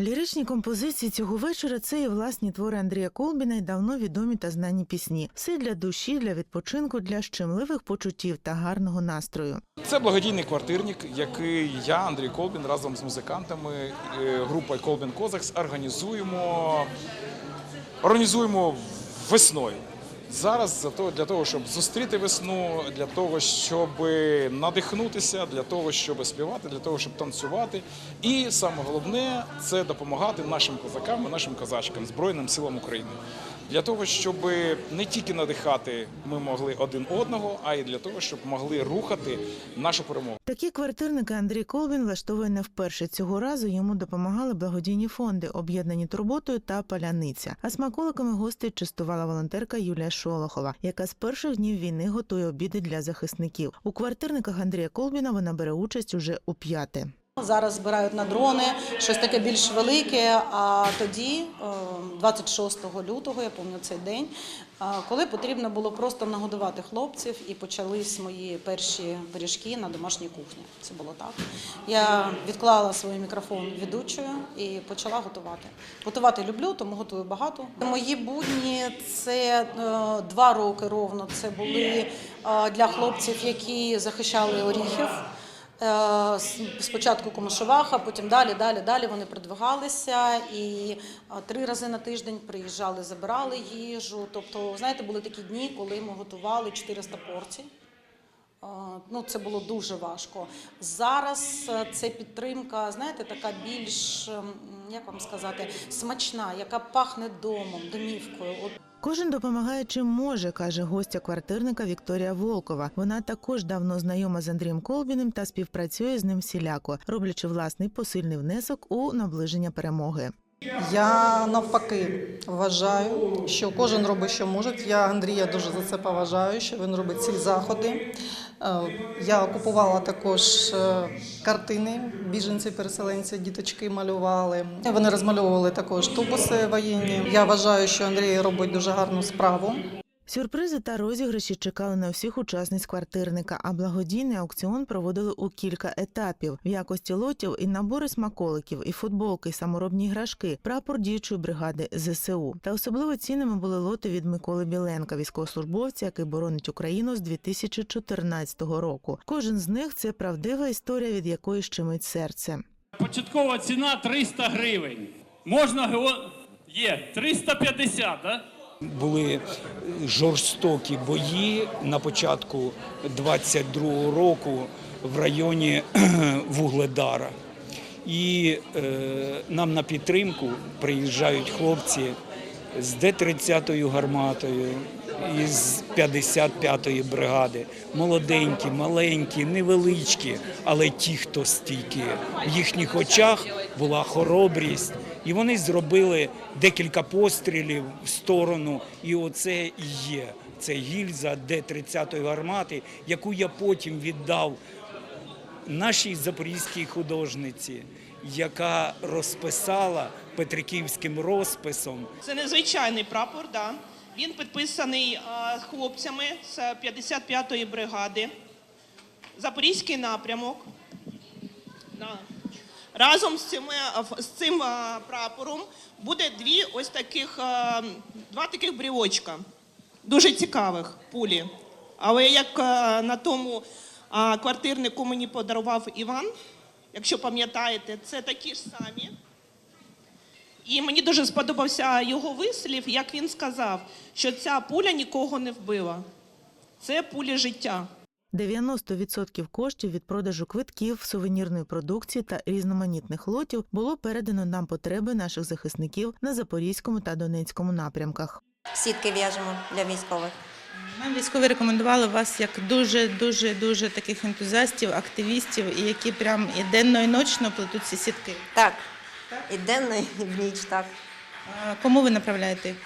Музичні композиції цього вечора це і власні твори Андрія Колбіна й давно відомі та знані пісні. Все для душі, для відпочинку, для щемливих почуттів та гарного настрою. Це благодійний квартирник, який я, Андрій Колбін, разом з музикантами, е, групою Колбін Козакс організуємо, організуємо весною. Зараз за для того, щоб зустріти весну, для того, щоб надихнутися, для того, щоб співати, для того, щоб танцювати. І саме головне це допомагати нашим козакам і нашим козачкам, Збройним силам України. Для того, щоб не тільки надихати ми могли один одного, а й для того, щоб могли рухати нашу перемогу. Такі квартирники Андрій Колбін влаштовує не вперше. Цього разу йому допомагали благодійні фонди, об'єднані турботою та паляниця. А смаколиками гостей частувала волонтерка Юлія Шолохова, яка з перших днів війни готує обіди для захисників. У квартирниках Андрія Колбіна вона бере участь уже у п'яте. Зараз збирають на дрони, щось таке більш велике. А тоді, е, 26 лютого, я пам'ятаю цей день, е, коли потрібно було просто нагодувати хлопців, і почались мої перші пиріжки на домашній кухні. Це було так. Я відклала свій мікрофон ведучою і почала готувати. Готувати люблю, тому готую багато. Мої будні це е, два роки ровно. Це були е, для хлопців, які захищали Оріхів. Е, Спочатку Комишеваха, потім далі, далі, далі вони продвигалися і е, три рази на тиждень приїжджали, забирали їжу. Тобто, знаєте, були такі дні, коли ми готували 400 порцій. Е, Ну, це було дуже важко. Зараз це підтримка, знаєте, така більш, ем, як вам сказати, смачна, яка пахне домом, домівкою. Кожен допомагає чим може, каже гостя квартирника Вікторія Волкова. Вона також давно знайома з Андрієм Колбіним та співпрацює з ним всіляко, роблячи власний посильний внесок у наближення перемоги. Я навпаки вважаю, що кожен робить, що може. Я Андрія дуже за це поважаю, що він робить ці заходи. Е, Я купувала також е, картини, біженці, переселенці, діточки малювали. Вони розмальовували також тубуси воєнні. Я вважаю, що Андрій робить дуже гарну справу. Сюрпризи та розіграші чекали на всіх учасниць квартирника, а благодійний аукціон проводили у кілька етапів в якості лотів і набори смаколиків, і футболки, і саморобні іграшки, прапор діючої бригади ЗСУ. Та особливо цінними були лоти від Миколи Біленка, військовослужбовця, який боронить Україну з 2014 року. Кожен з них це правдива історія, від якої щемить серце. Початкова ціна 300 гривень. Можна є 350, да? Були жорстокі бої на початку 22-го року в районі Вугледара. І е, нам на підтримку приїжджають хлопці з Д-30 гарматою із 55-ї бригади. Молоденькі, маленькі, невеличкі, але ті, хто стійкі. В їхніх очах була хоробрість. І вони зробили декілька пострілів в сторону, і оце і є. Це гільза Д-30 гармати, яку я потім віддав нашій запорізькій художниці, яка розписала петриківським розписом Це незвичайний прапор, да. Він підписаний хлопцями з 55-ї бригади. Запорізький напрямок. Да. Разом з цим, е, з цим прапором буде дві ось таких, два таких брівочка. Дуже цікавих пулі. Але як на тому квартирнику мені подарував Іван, якщо пам'ятаєте, це такі ж самі. І мені дуже сподобався його вислів, як він сказав, що ця пуля нікого не вбила. Це пулі життя. 90% коштів від продажу квитків, сувенірної продукції та різноманітних лотів було передано на потреби наших захисників на Запорізькому та Донецькому напрямках. Сітки в'яжемо для військових. Нам військові рекомендували вас як дуже дуже дуже таких ентузіастів, активістів, які прям і денно, і ночно плетуть ці сітки. Так. І денно, і в ніч, так. А Кому ви направляєте? їх?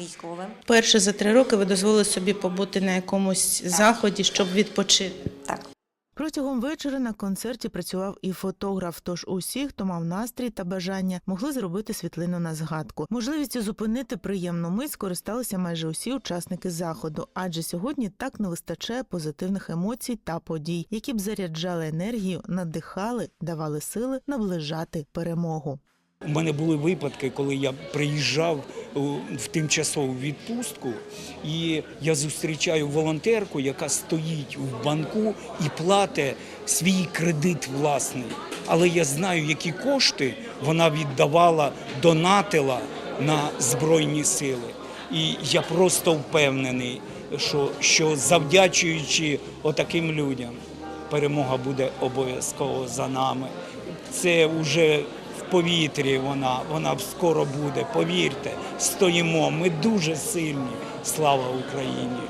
Військовим. Перше за три роки ви дозволили собі побути на якомусь заході, щоб відпочити. Так. Протягом вечора на концерті працював і фотограф. Тож усі, хто мав настрій та бажання, могли зробити світлину на згадку. Можливістю зупинити приємну мить скористалися майже усі учасники заходу, адже сьогодні так не вистачає позитивних емоцій та подій, які б заряджали енергію, надихали, давали сили наближати перемогу. У мене були випадки, коли я приїжджав в тимчасову відпустку, і я зустрічаю волонтерку, яка стоїть в банку і платить свій кредит власний. Але я знаю, які кошти вона віддавала, донатила на Збройні Сили. І я просто впевнений, що, що завдячуючи отаким людям, перемога буде обов'язково за нами. Це вже повітрі вона, вона скоро буде. Повірте, стоїмо. Ми дуже сильні. Слава Україні!